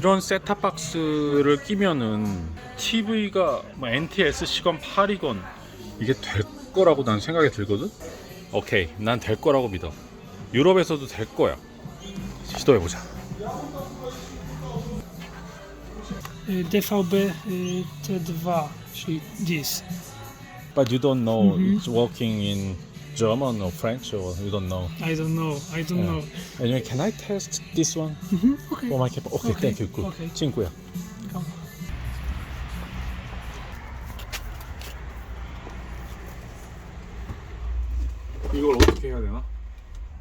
이런 셋탑 박스를 끼면은 TV가 뭐 NTSC건 8이건 이게 될 거라고 난 생각이 들거든. 오케이, 난 될 거라고 믿어. 유럽에서도 될 거야. 시도해 보자. DVB y, T2, czyli this. But you don't know Mhm. it's working in German or French or you don't know? I don't know. I don't know. Anyway, can I test this one? hmm Okay. For my? Okay, Okay, thank you. Good. okay. 친구야. Come.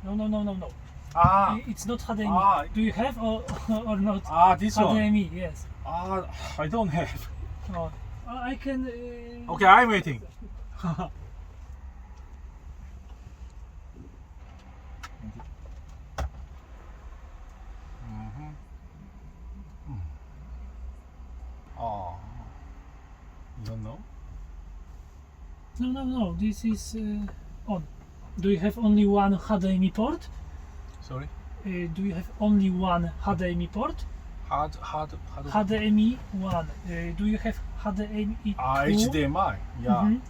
No, no, no, no, no. Ah, It's not HDMI. Ah. Do you have or, or not? Ah, this one. HDMI, yes. Ah, I don't have. Oh, I can. Uh, Okay, I'm waiting. No, no, no. This is uh, on. Do you have only one HDMI port? Sorry. Uh, do you have only one HDMI port? Hard, hard, hard. HDMI one. Uh, do you have HDMI Ah, two? HDMI. Yeah. Mhm.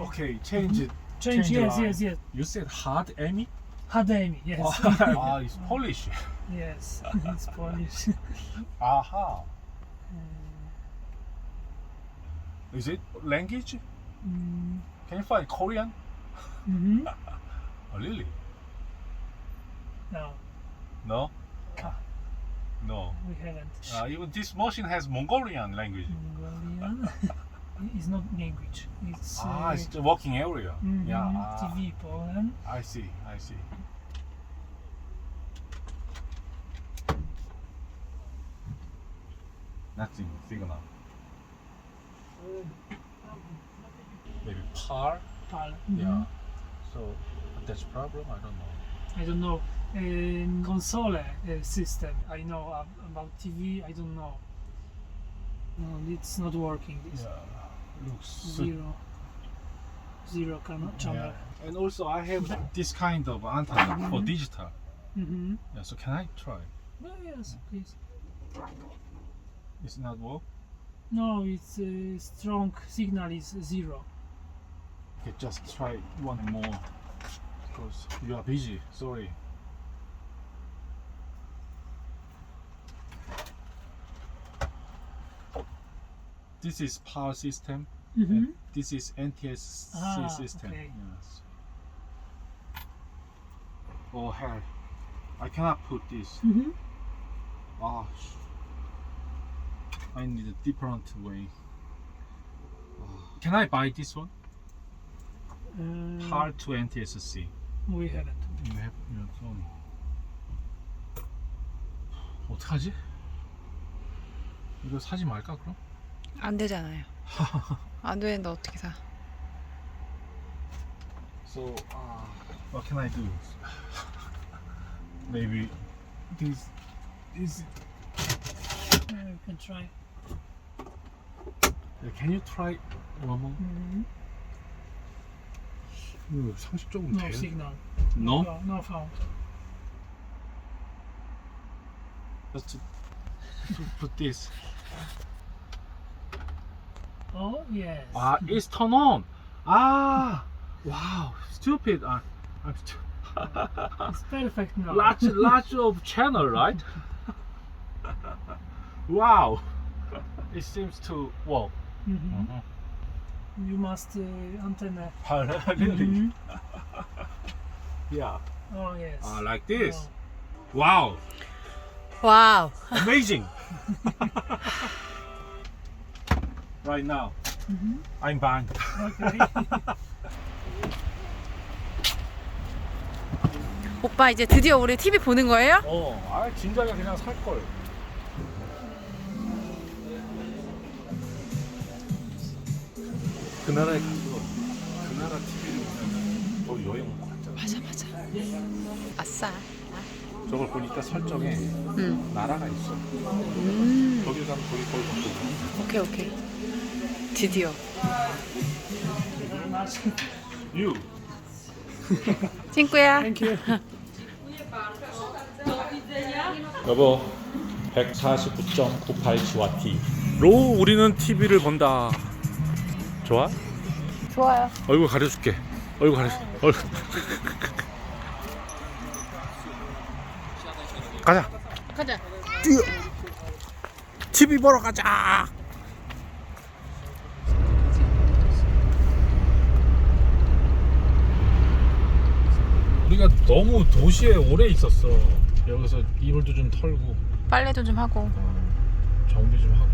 Uh, Okay, change it. Change, change the yes, line. yes, yes. You said hard Emmy? HDMI, yes. ah, it's Polish. yes, it's Polish. Aha. Uh, Is it language? Mm, Can you find Korean? mhm. Oh, really? No, No. Ah. No. we haven't. Uh, even this machine has Mongolian language. Mongolian is not language. It's, Ah, uh, it's the working area. mhm, Yeah. ah, TV Poland. I see. I see. Nothing signal. Maybe par. PAL. Yeah. mhm. So that's problem. I don't know. I don't know. Um, console uh, system. I know ab- about TV. I don't know. No, it's not working. This Yeah. Looks zero, zero cannot channel. Yeah. And also I have this kind of antenna for digital. Mm-hmm. Yeah, so can I try? Oh, yes, please. It's not work? No, it's uh, strong signal is zero. Okay, just try one more. Because you are busy. Sorry. This is power system. Mm-hmm. and This is NTSC Ah, system. okay. Yes. Oh hell. I cannot put this. Mm-hmm. Ah, sh- I need a different way. Ah. Can I buy this one? Uh, Hard to NTSC. We haven't. You have your own. 어떡하지? 이거 사지 말까 그럼? 안 되잖아요. 안 되는데 어떻게 사? So, uh, what can I do? Maybe this is. Uh, you can try. Can you try one more? Mm-hmm. 이 거 상식적으로 No 돼요? signal. No? No, no found. Just to, to put this. Oh yes. Ah, it's turn on. Ah, wow, stupid. Ah, I'm stu- It's perfect now. large, large of channel, right? wow, it seems to work. Mhm. You must uh, antenna. really? Mhm. Yeah. Oh yes. Ah, like this. Oh. Wow, 와우. amazing. right now, Mhm. I'm buying. Okay. 오빠 이제 드디어 우리 TV 보는 거예요? 어, 아 진작에 그냥 살 걸. 그 나라에 가서 그 나라 TV를 보면 더 여행 온거 같잖아. 맞아 맞아. 아싸. 저걸 보니까 설정에 응. 나라가 있어. 음. 거기 가면 거기 거기 거기. 오케이 오케이. 드디어. You. 친구야. 여보, 149.98GW로 우리는 TV를 본다. 좋아? 좋아요. 얼굴 가려줄게. 얼굴 가려. 얼굴. 가자. 가자. 뛰어. TV 보러 가자. 우리가 너무 도시에 오래 있었어. 여기서 이불도 좀 털고 빨래도 좀 하고. 어, 정비 좀 하고.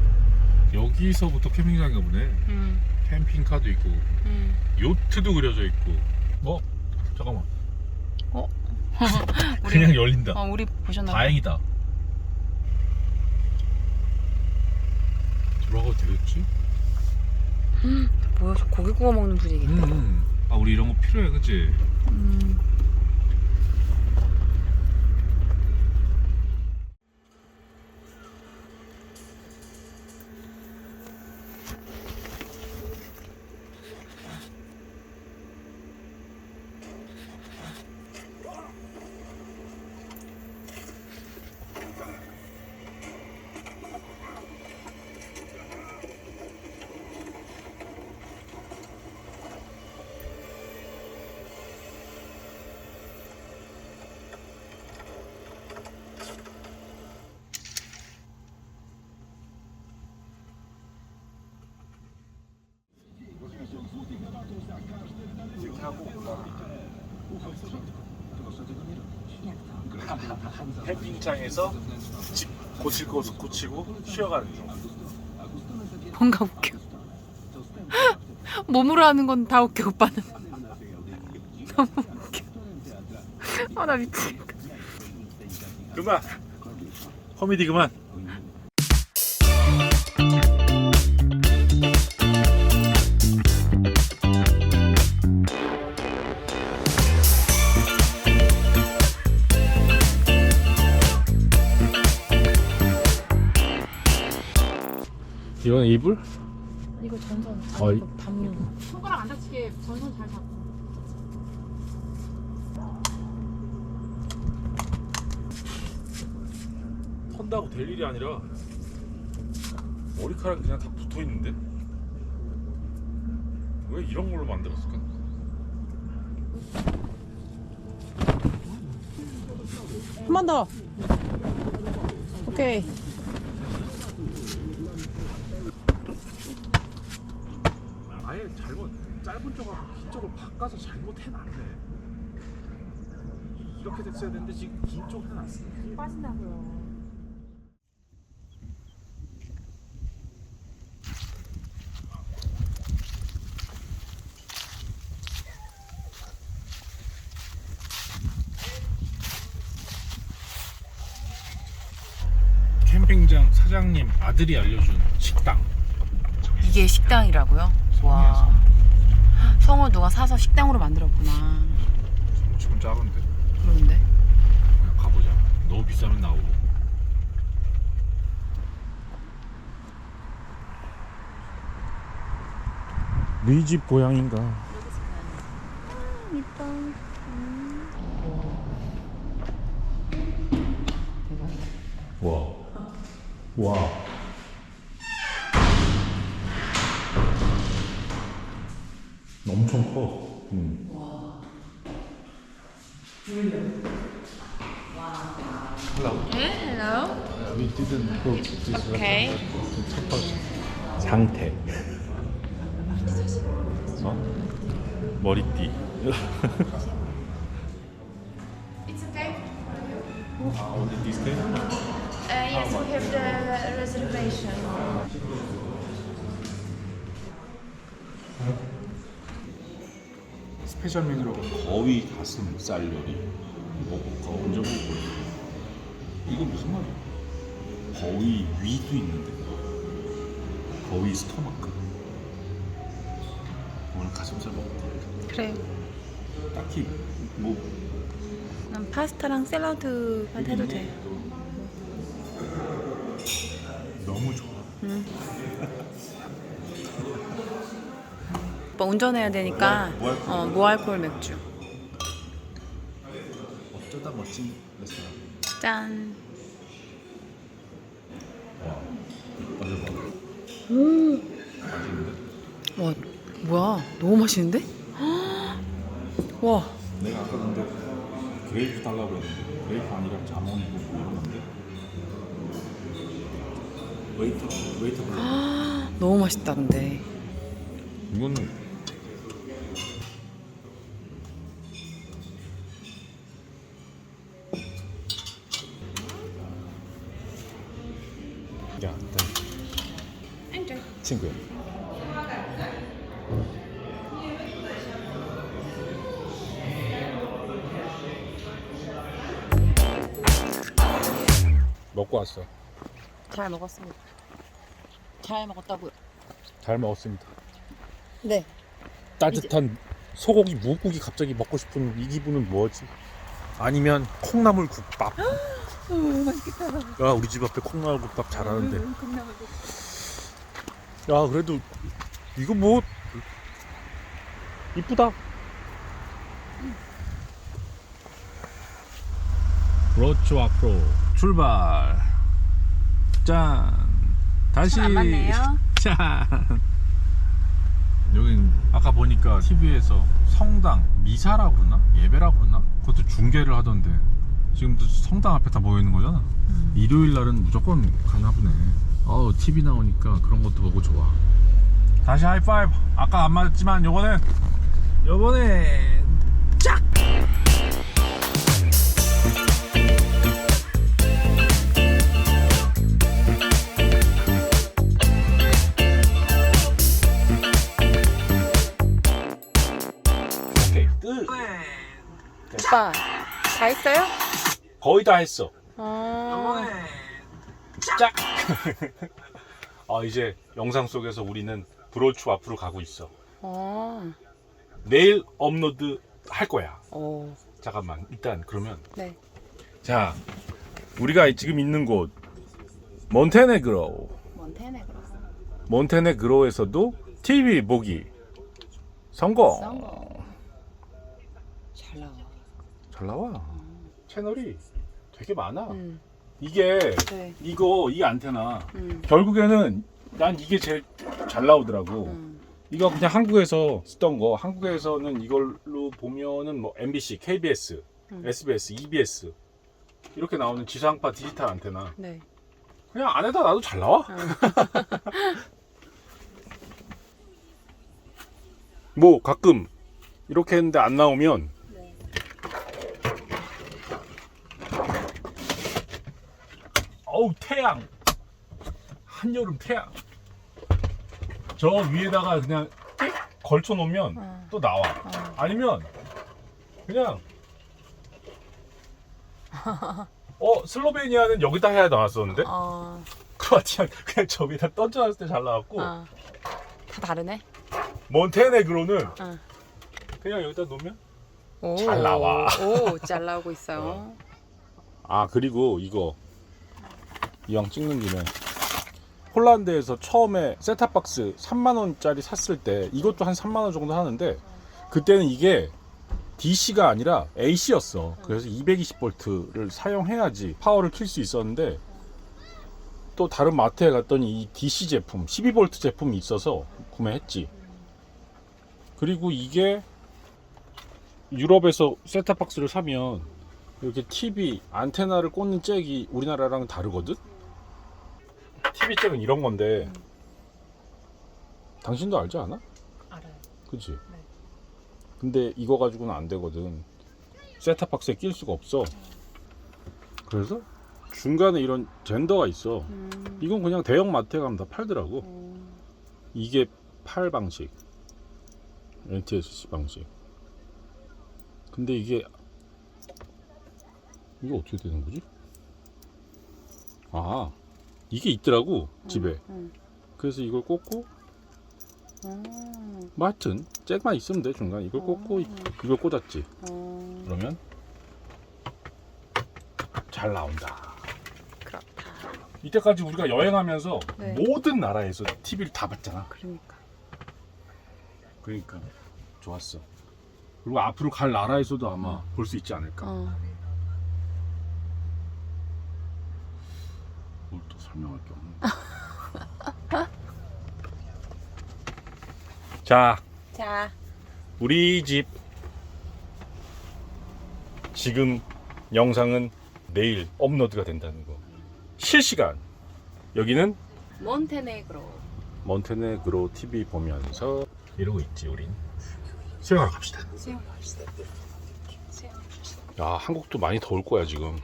여기서부터 캠핑장인가 보네. 음. 캠핑카도 있고 음. 요트도 그려져 있고. 어? 잠깐만. 어? 우리 그냥 열린다. 어, 우리 보셨나 봐. 다행이다. 들어가도 되겠지? 뭐야? 저 고기 구워 먹는 분위기인데. 음. 아 우리 이런 거 필요해, 그치? 음. 캠핑장에서 집 고칠 거 고치고 쉬어가는 중. 뭔가 웃겨. 몸으로 하는 건 다 웃겨 오빠는. 너무 웃겨. 아나 미치겠다. 그만. 코미디 그만. 이건 이불? 이거 전선 어, 이- 담요. 손가락 안 다치게 전선 잘 잡고. 턴다고 될 일이 아니라 머리카락이 그냥 다 붙어 있는데 왜 이런 걸로 만들었을까? 한 번 더. 오케이. 아예 잘못 짧은 쪽하고 긴 쪽을 바꿔서 잘못 해놨네 이렇게 됐어야 되는데 지금 긴 쪽 해놨어 빠진다고요. 캠핑장 사장님 아들이 알려준 식당 이게 식당이라고요? 와. 성어 누가 사서 식당으로 만들었구나. 지금 작은데 그런데. 그냥 가보자 너무 비싸면 나오고 네집 고향인가 이뻐. 와. 와. 엄청 커. 음. Hello. We didn't book this Okay. 첫 번째. 상태. 어? 머리띠. It's okay. 아, this day? Uh, yes, we have the reservation. 스페셜 메뉴로 거위 가슴살 요리 먹어볼까? 먼저 먹어볼까? 이거 무슨 말이야? 거위 위도 있는데 거위 스토마크 오늘 가슴살 먹을까? 그래. 딱히 뭐 난 파스타랑 샐러드만 해도 돼. 너무 좋아 오빠 운전해야 되니까 뭐 할- 어, 무알콜 맥주. 어쩌다 멋진 레스토랑. 짠. 와 뭐야? 너무 맛있는데? 와. 내가 아까 근데 그레이프 달라고 했는데 그레이프 아니라 자몽이고 뭐 이런 건데? 웨이터 웨이터 블루 너무 맛있다 근데. 이거는 잘 먹었습니다 잘 먹었다고요 잘 먹었습니다. 네 따뜻한 소고기 무국이 갑자기 먹고 싶은 이 기분은 뭐지? 아니면 콩나물 국밥. 맛있겠다 야 우리 집 앞에 콩나물 국밥 잘하는데. 야 그래도 이거 뭐 이쁘다. 그렇죠 앞으로 출발. 짠. 다시. 안 맞네요. 짠. 여긴 아까 보니까 TV에서 성당 미사라고 그러나 예배라고 그러나 그것도 중계를 하던데 지금도 성당 앞에 다 모여 있는 거잖아. 일요일 날은 무조건 가나 보네. 어우 TV 나오니까 그런 것도 보고 좋아. 다시 하이파이브. 아까 안 맞았지만 요번엔 요번엔 짝. 끝. 오빠 다 했어요? 거의 다 했어. 어... 짝. 아 이제 영상 속에서 우리는 브로추 앞으로 가고 있어. 어... 내일 업로드 할 거야. 어... 잠깐만 일단 그러면 네 자 우리가 지금 있는 곳 몬테네그로 몬테네그로 몬테네그로에서도 TV 보기 성공 성공. 잘 나와. 잘 나와. 채널이 되게 많아. 음, 이게 네. 이거 이 안테나. 음, 결국에는 난 이게 제일 잘 나오더라고. 음. 이거 그냥 한국에서 쓰던 거. 한국에서는 이걸로 보면은 뭐 MBC, KBS, 음. SBS, EBS 이렇게 나오는 지상파 디지털 안테나. 네. 그냥 안에다 놔도 잘 나와. 뭐 가끔 이렇게 했는데 안 나오면 어우 태양. 한여름 태양. 저 위에다가 그냥 걸쳐 놓으면 어. 또 나와. 어. 아니면 그냥 어 슬로베니아는 여기다 해야 나왔었는데? 어... 크로아티아 그냥 저 위에다 던져 놨을 때 잘 나왔고. 어. 다 다르네? 몬테네그로는 어. 그냥 여기다 놓으면 오, 잘 나와. 오 잘 나오고 있어요. 아 그리고 이거 이왕 찍는 김에 홀란드에서 처음에 셋탑박스 3만원짜리 샀을 때 이것도 한 3만원 정도 하는데 그때는 이게 DC가 아니라 AC였어 그래서 220V를 사용해야지 파워를 킬 수 있었는데 또 다른 마트에 갔더니 이 DC 제품 12V 제품이 있어서 구매했지 그리고 이게 유럽에서 셋탑박스를 사면 이렇게 TV 안테나를 꽂는 잭이 우리나라랑 다르거든? TV 잭은 이런 건데. 당신도 알지 않아? 알아요. 그치? 네. 근데 이거 가지고는 안 되거든. 셋탑 박스에 낄 수가 없어. 그래서 중간에 이런 젠더가 있어. 음, 이건 그냥 대형 마트에 가면 다 팔더라고. 음. 이게 팔 방식. NTSC 방식. 근데 이게 이게 어떻게 되는 거지? 아 이게 있더라고 집에 음. 그래서 이걸 꽂고 음. 뭐 하여튼 잭만 있으면 돼 중간 이걸 꽂고 이- 이걸 꽂았지 음. 그러면 잘 나온다 그렇다 이때까지 우리가 여행하면서 네. 모든 나라에서 TV를 다 봤잖아 그러니까 그러니까 좋았어. 그리고 앞으로 갈 나라에서도 아마 볼 수 있지 않을까. 어. 설명할 게 없네. 자, 자, 우리 집 지금 영상은 내일 업로드가 된다는 거. 실시간. 여기는 몬테네그로. 몬테네그로 TV 보면서 이러고 있지, 우린. 수영하러 갑시다. 수영 갑시다. 야, 한국도 많이 더울 거야, 지금.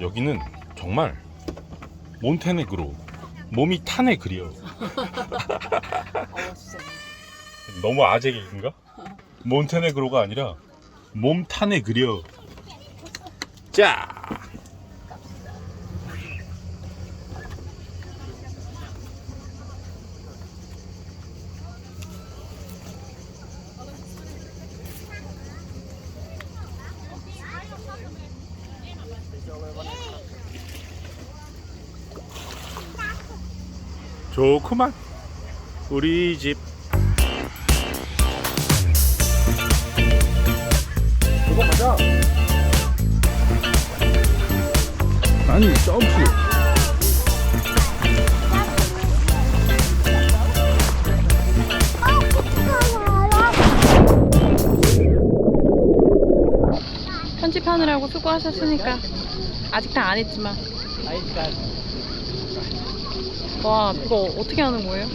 여기는 정말 몬테네그로 몸이 탄에 그려. 너무 아재인가? 몬테네그로가 아니라 몸 탄에 그려. 자. 좋구만. 우리 집 이거 가자. 아니 점프. 편집하느라고 수고하셨으니까 아직 다 안 했지만. 와, 이거 어떻게 하는 거예요?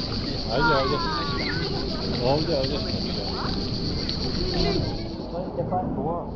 알지 알지. 언제 알지. 좋아.